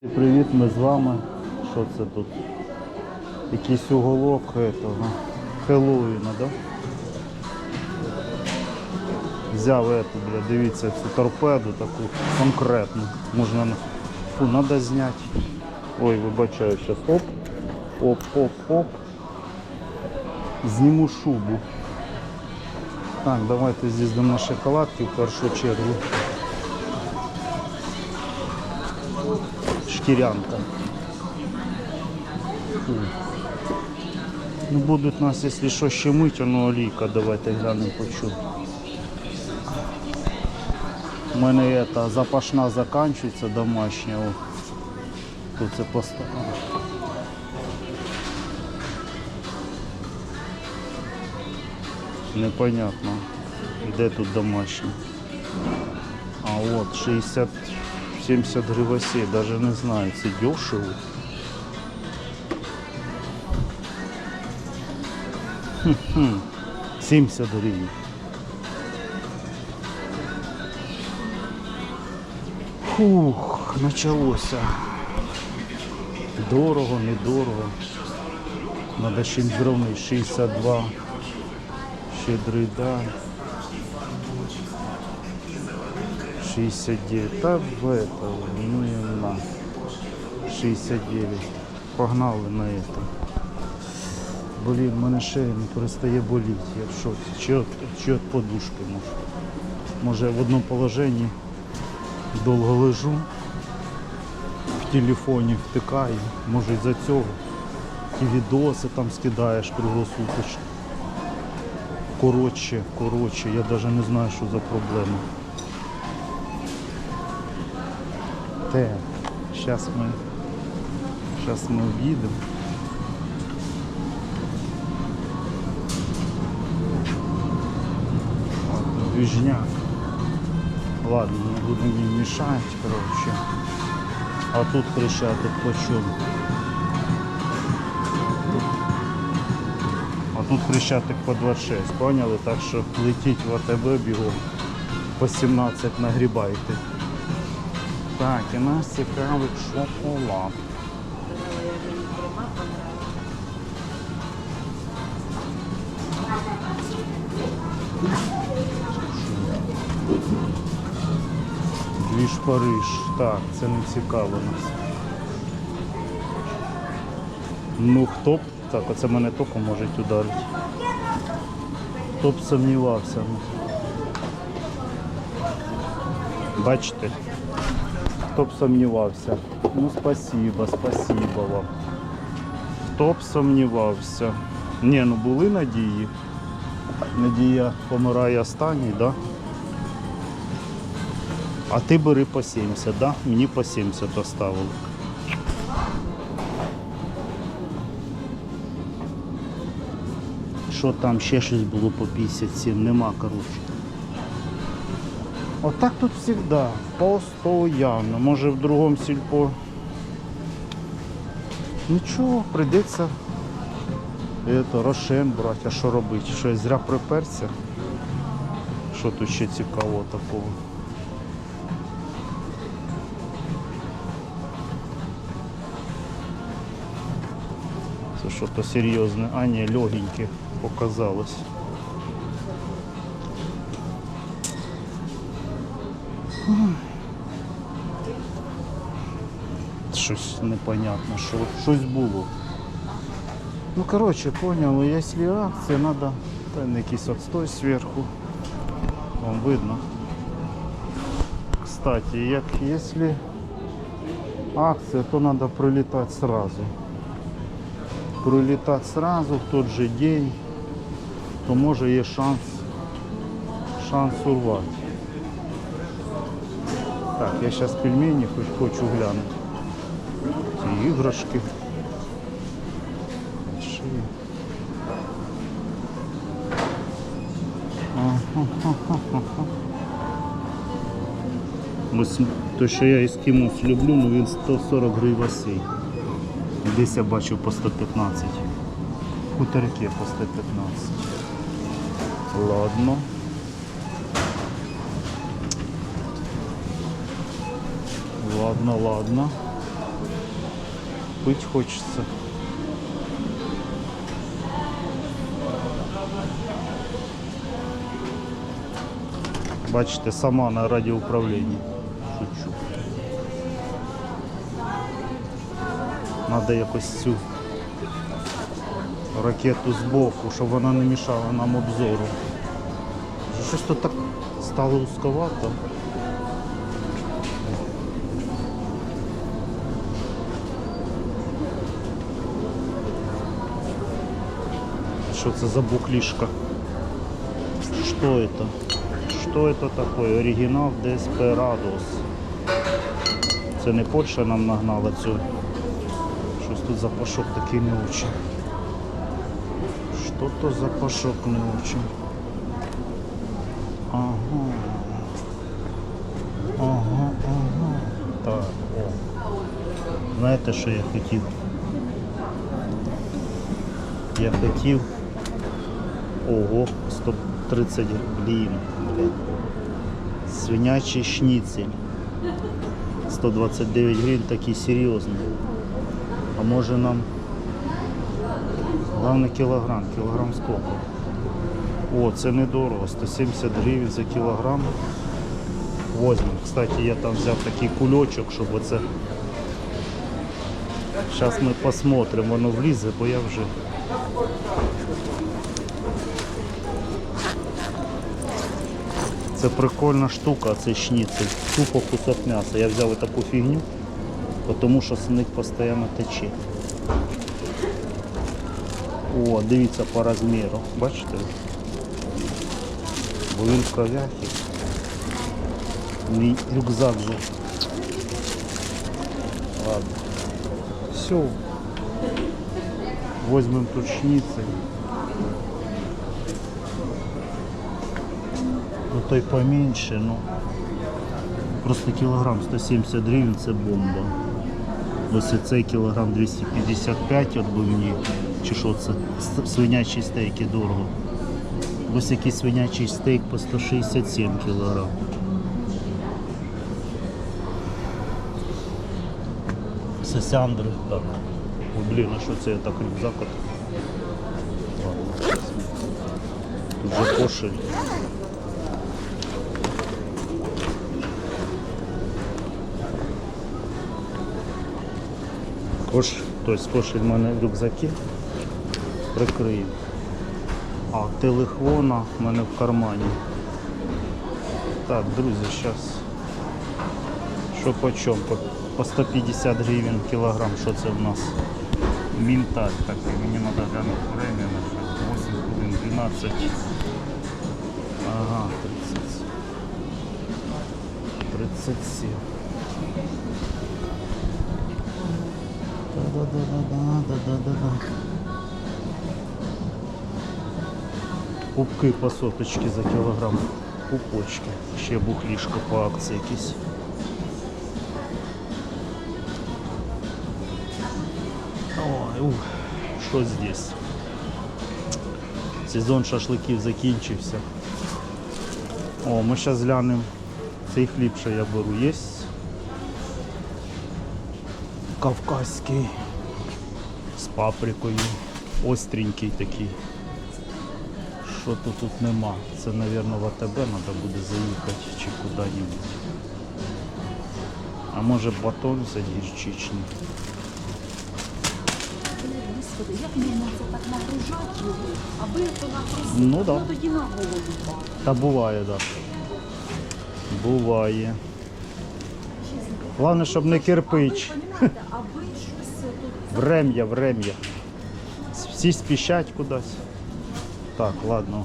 Привіт, ми з вами. Що це тут? Якийсь уголок этого. Хеллоуіна, да? Взяв эту, бля, дивіться, цю торпеду таку конкретну. Можна Фу, треба зняти. Ой, вибачаю, зараз. Оп. Оп, оп, оп. Зніму шубу. Так, давайте з'їздимо на шоколадки в першу чергу. Шкірянка. Ну, будуть нас, якщо що, щемить, ну олійка, давайте глянемо почу. У мене ета, запашна заканчується домашня. О. Тут це поставимо. Непонятно, де тут домашня. А от 60 70 гривосей, даже не знаю, це дешево. Хм-хм, 70 гривень. Фух, началося. Дорого, недорого. Надо ще зробити 62. Щедрий дай. 69. Та в это, ну и на. 69. Погнали на это. Блін, в мене шея не перестає боліти. Я в шоці. Чи от, чи от подушки може. Може в одному положенні довго лежу, в телефоні втикаю, може із-за цього. Ті відоси там скидаєш круглосуточно. Коротше, коротше, я навіть не знаю, що за проблема. Те. Зараз ми, зараз ми об'їдемо. От, Двіжняк. Ладно, не будемо їм мішати, коротше. А тут хрещатик по чому? А тут хрещатик по 26, поняли? Так що летіть в АТБ бігом по 17 нагрібайте. Так, і нас цікавить шоколад. Двіж Париж. Так, це не цікаво нас. Ну хто б, так, оце мене током можуть ударити. Хто б сумнівався. Бачите? Хто б сумнівався. Ну спасибо, спасибо вам. Хто б сумнівався. Ні, ну були надії. Надія помирає останній, да? А ти бери по 70, да? Мені по 70 оставили. Що там ще щось було по 57, нема, коротше. Отак тут завжди, постоянно. Може в другому сільпо. Нічого, прийдеться это, рошен брати, а що робити? Що я зря приперся? Що тут ще цікавого такого? Це що то серйозне, а ні, легеньке показалось. Щось непонятно, що щось було. Ну короче, понял, если акция, надо там якийсь отстой сверху. Вам видно. Кстати, як если акция, то надо прилетать сразу. Прилетать сразу в тот же день, то може є шанс, шанс урвати. Я зараз пельмені хоч хочу глянути. Ці іграшки. Ось те, що я ескімос люблю, ну він 140 гривень. Десь я бачив по 115. Хуторки по 115. Ладно. Ладно, ладно. пить хочеться. Бачите, сама на радіоуправлінні. Шучу. Надо якось цю ракету збоку, щоб вона не мішала нам обзору. Щось тут так стало узковато. Что это за буклишка? Что это? Что это такое? Оригінал Desperados. Це не Польща нам нагнала цю. Щось тут запашок такий не очень. Що то запашок не очень. Ага. Ага, ага. Так, о. Знаєте, що я хотів? Я хотів. Ого, 130 блін. Свинячий шніцель. 129 гривень, такий серйозний. А може нам Головне кілограм, кілограм сколько? О, це недорого, 170 гривень за кілограм. Возьмем. Кстати, я там взяв такий кульочок, щоб оце. Зараз ми посмотрим, воно влізе, бо я вже. Це прикольна штука, цей шніцель. Тупо кусок м'яса. Я взяв таку фігню, тому що з них постійно тече. О, дивіться по розміру. Бачите? Бо він в. Мій рюкзак же. Ладно. Все. Возьмем тут шніцель. Той поменьше, ну. Просто кілограм 170 гривень це бомба. Ось цей кілограм 255 от би мені, чи що це, свинячі стейки дорого. Ось якийсь свинячий стейк по 167 кілограм. Сосяндри, так. О, блін, а що це я так рюкзак? Тут же кошель. Кош, тобто кошель в мене в рюкзакі прикрию. А телефона в мене в кармані. Так, друзі, зараз. Що по чому? По, по 150 гривень кілограм, що це в нас? Мінталь такий, мені треба глянути время на що. 8 хвилин 12. Ага, 30. 37. Да-да-да-да-да-да-да-да. Пупки по соточці за кілограм. Пупочки. Ще бухлішка по акції якісь. Ой, що здесь? Сезон шашликів закінчився. О, ми зараз глянемо цей хліб, що я беру. Є кавказький з паприкою. Остренький такий. Що то тут нема? Це, мабуть, в АТБ треба буде заїхати чи куди-небудь. А може батон взяти гірчичний. Як можна це так його, аби Ну, да. тоді на голову падає. Та буває, так. Да. Буває. Головне, щоб не кирпич. Ви розумієте, аби щось тут Врем'я, врем'я. Всі спішать кудись. Так, ладно.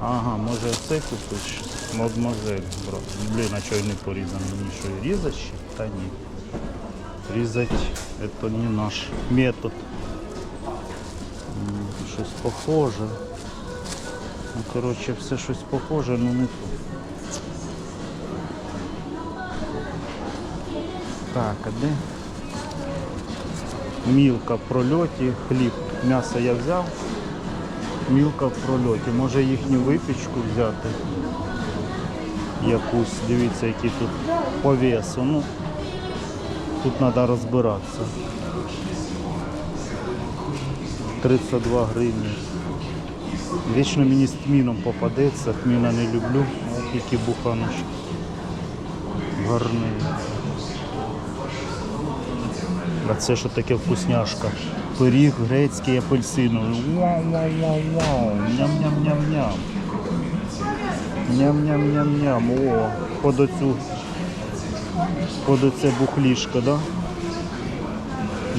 Ага, може це купиш? Мадмозель, брат. Блін, а чого не що, і різати ще? Та ні. Різати це не наш метод. Щось похоже. Ну, коротше, все щось похоже, але не то. Так, а де? Мілка в прольоті, хліб. М'ясо я взяв. Мілка в прольоті. Може їхню випічку взяти. Якусь, дивіться, які тут по весу. Ну, тут треба розбиратися. 32 гривні. Вічно мені з тміном попадеться, тміна не люблю, тільки буханочки. Гарний. А це що таке вкусняшка? Пиріг грецький апельсиновий. Вау-вау-вау-вау. Ням-ням-ням-ням. Ням-ням-ням-ням. О, под оцю, под оце бухлішко, да?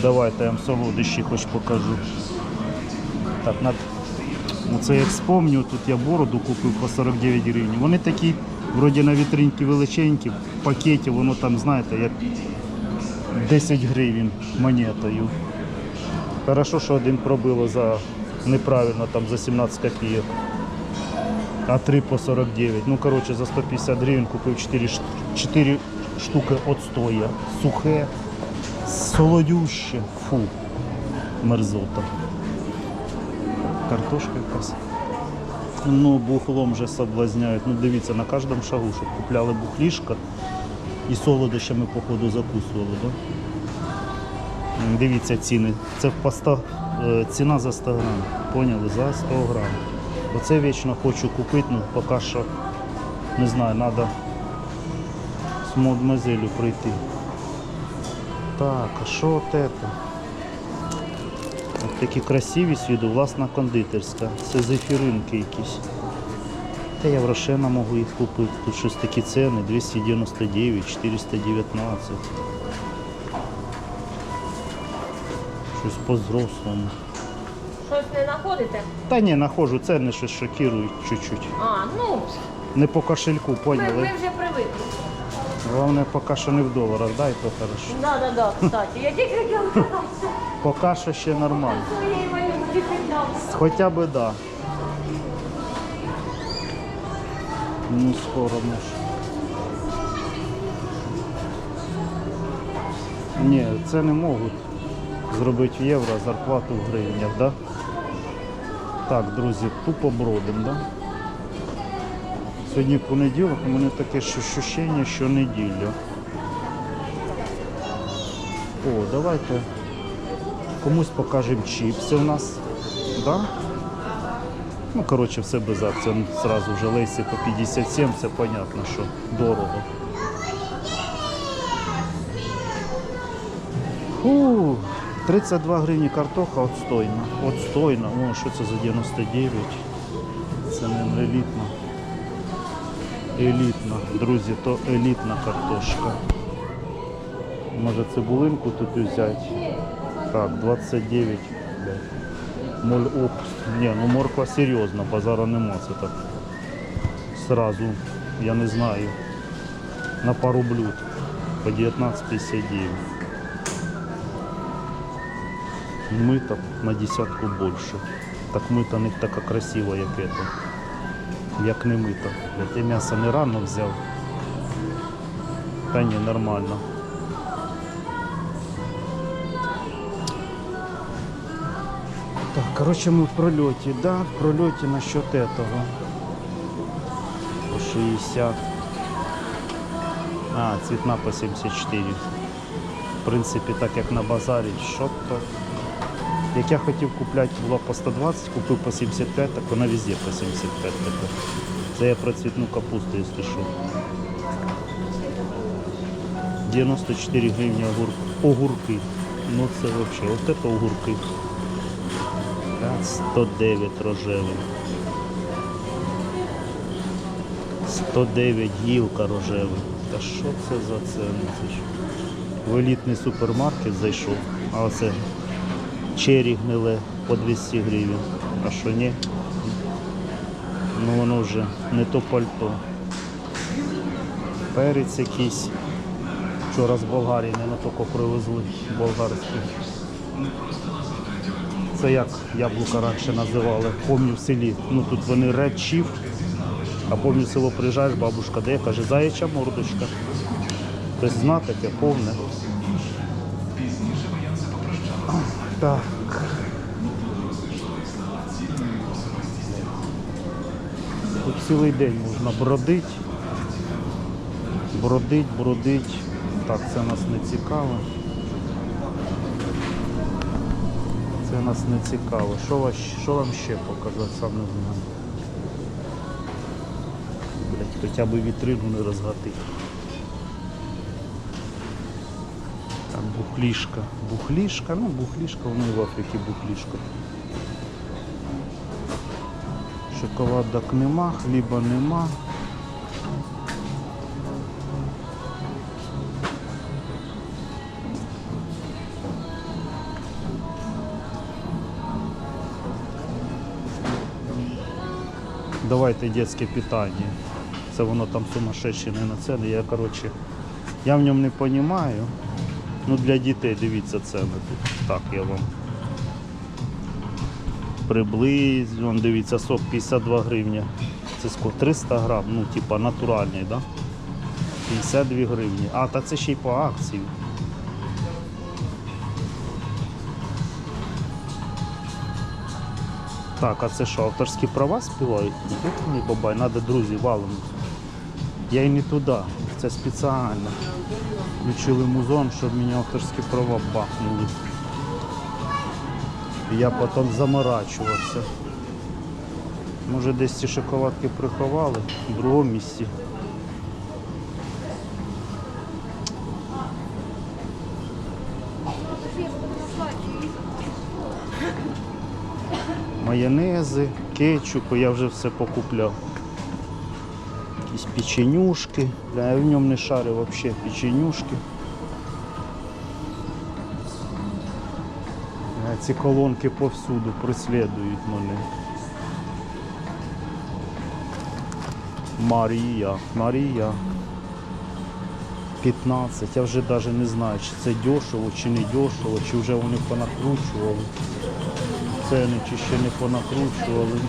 Давайте я вам солодощі хоч покажу. Так, на... ну це як спомню, тут я бороду купив по 49 гривень. Вони такі, вроді на вітринки величенькі, в пакеті, воно там, знаєте, як 10 гривень монетою. Хорошо, що один пробило за неправильно, там за 17 копійок. А 3 по 49. Ну, коротше, за 150 гривень купив 4, 4 штуки отстоя. Сухе, солодюще. Фу, мерзота. Картошка якась. Ну, бухлом вже соблазняють. Ну, дивіться, на кожному шагу, щоб купляли бухлішка і солодощами, походу, закусували, да? Дивіться ціни. Це по 100, е, ціна за 100 грам. Поняли? За 100 грам. Оце вічно хочу купити, ну поки що не знаю, треба з мадмазелю прийти. Так, а що от це? От такі красиві з власна кондитерська. Це зефіринки якісь. Та я в Рошена можу їх купити. Тут щось такі ціни 299, 419. Щось по-зрослому. Щось не знаходите? Та ні, нахожу, ціни щось шокують чуть-чуть. А, ну, Не по кошельку, ми, поняли? ми вже привикли. Головне, поки що не в доларах, дай то хорошо. Да, да, да, кстати. Я тільки хотіла сказати, Поки що ще нормально. Хоча б да. Ну, скоро може. Ні, це не можуть зробити в євро, зарплату в гривнях, да? Так, друзі, тупо бродим, да? Сьогодні понеділок, у мене таке ощущення, що неділя. О, давайте комусь покажемо чіпси у нас. Да? Ну, коротше, все без акції. Зразу вже лейси по 57, це понятно, що дорого. Фу, 32 гривні картоха отстойна. Отстойна. О, що це за 99? Це не елітна. Елітна. Друзі, то елітна картошка. Може цибулинку тут взяти. Так, 29. Моль опс. Ні, ну морква серйозна, базару нема. Це так. Сразу, я не знаю. На пару блюд. По 19,59. Мита на десятку більше. Так мита не така красива, як это. Як не мита. Я м'ясо не рано взяв. Та ні, нормально. Короче, мы в прольоте, да, в прольоте насчет этого. По 60. А, цветна по 74. В принципі, так як на базарі, що то. Як я хотів купляти, була по 120, купив по 75, так вона везде по 75 тепер. Це я про цвітну капусту, якщо що. 94 гривні огурки. Ну це взагалі, от це огурки. 109 рожевий. 109 гілка рожевий. Та що це за ціни? Це В елітний супермаркет зайшов, а оце чері гниле по 200 гривень. А що ні? Ну воно вже не то пальто. Перець якийсь. Вчора з Болгарії не на тако привезли болгарський. Це як яблука раніше називали, помню в селі. Ну тут вони Chief, а помню в село приїжджаєш, бабушка де каже, заяча мордочка. Тобто зна таке повне. Так. Тут цілий день можна бродити. Бродить, бродить. Так, це нас не цікаво. Це нас не цікаво. Що, вас, що вам ще показати, сам не знаю. Блять, хоча б вітрину не розгатити. Там бухлішка. Бухлішка, ну бухлішка, воно і в Африці бухлішка. Шоколадок нема, хліба нема. Давайте детське питання. Це воно там сумасшедше не на ціни. Я коротше, я в ньому не розумію. Ну для дітей дивіться ціни тут. Так я вам приблизно. Вон, Дивіться, сок 52 гривні. Це сколько? 300 грам, ну типа натуральний, да? 52 гривні. А, та це ще й по акції. Так, а це що, авторські права співають? Тут не бабай, треба, друзі, валом. Я і не туди. Це спеціально. Включили музон, щоб мені авторські права бахнули. Я потім заморачувався. Може десь ці шоколадки приховали в другому місці. Майонези, кетчупи, я вже все покупляв. Якісь печенюшки. Я в ньому не шарю взагалі печенюшки. Ці колонки повсюду преслідують мене. Марія, Марія. 15. Я вже навіть не знаю, чи це дешево, чи не дешево, чи вже вони понакручували. Ціни чи ще не понакручували.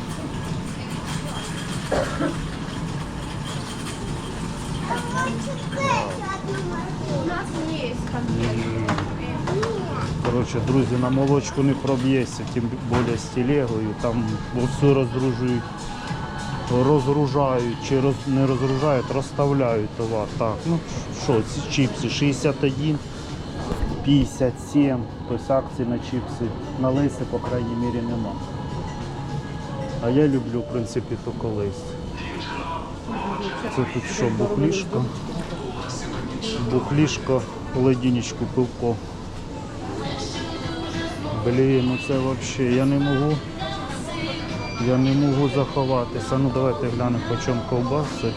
Коротше, друзі, на молочку не проб'ється, тим більше з телегою. Там все розгружують, розгружають чи роз, не розгружають, розставляють товар. Так, ну що, ці чіпси 61, 57, тобто акції на чіпси, на лиси, по крайній мірі, нема. А я люблю, в принципі, то колись. Це тут що, бухлішка? Бухлішка, ледінечку, пивко. Блін, ну це взагалі, я не можу. Я не можу заховатися. Ну давайте глянемо по чому ковбаси.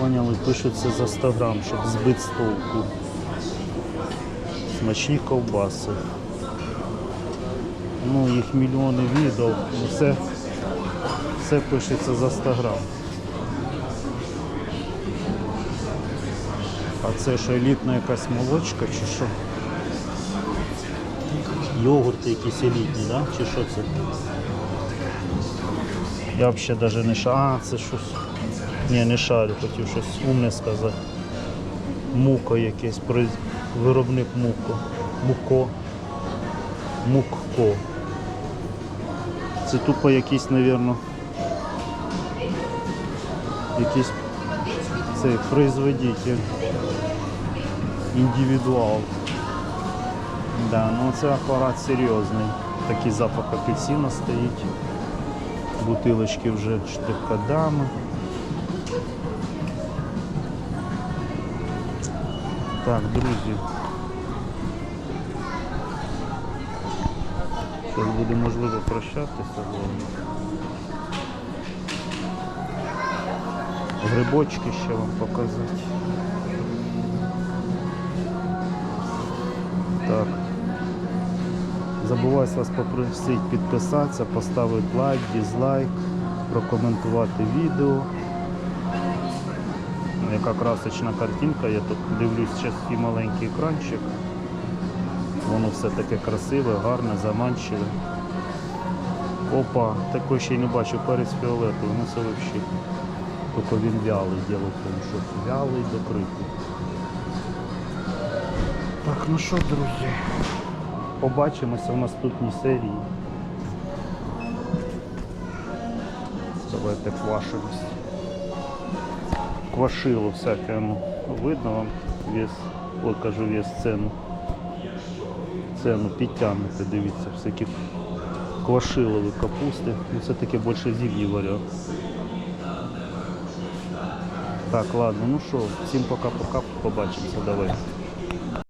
Поняли, пишуться за 100 грам, щоб збити з толку. Смачні ковбаси. Ну, їх мільйони відео, ну все, все пишеться за 100 грам. А це що елітна якась молочка чи що? Йогурти якісь елітні, да? чи що це? Я взагалі навіть не шарю. А, це щось. Ні, не шарю, хотів щось умне сказати. Муко якесь, виробник муко. Муко. Мукко. Це тупо якийсь, мабуть, якийсь цей производитель. Індивідуал. Да, ну це апарат серйозний. Такий запах апельсина стоїть. Бутилочки вже штрих-кодами. Так, друзі. Зараз буде можливо прощатися. вами. Грибочки ще вам показати. Так. Забуваю вас попросити підписатися, поставити лайк, дизлайк, прокоментувати відео. Яка красочна картинка, я тут дивлюсь зараз і маленький екранчик. Воно все таке красиве, гарне, заманчиве. Опа, такої ще й не бачив, перець фіолетовий, ну це взагалі. Тільки він вялий, діло тому, що вялий докритий. Так, ну що, друзі, побачимося в наступній серії. Давайте квашимось. Квашило всяке, ну, видно вам вес, ой, вес цену. Цену підтягнете, дивіться, всякі квашилові капусти. Ну все-таки більше зимній варіант. Так, ладно, ну що, всім пока-пока, побачимося, давай.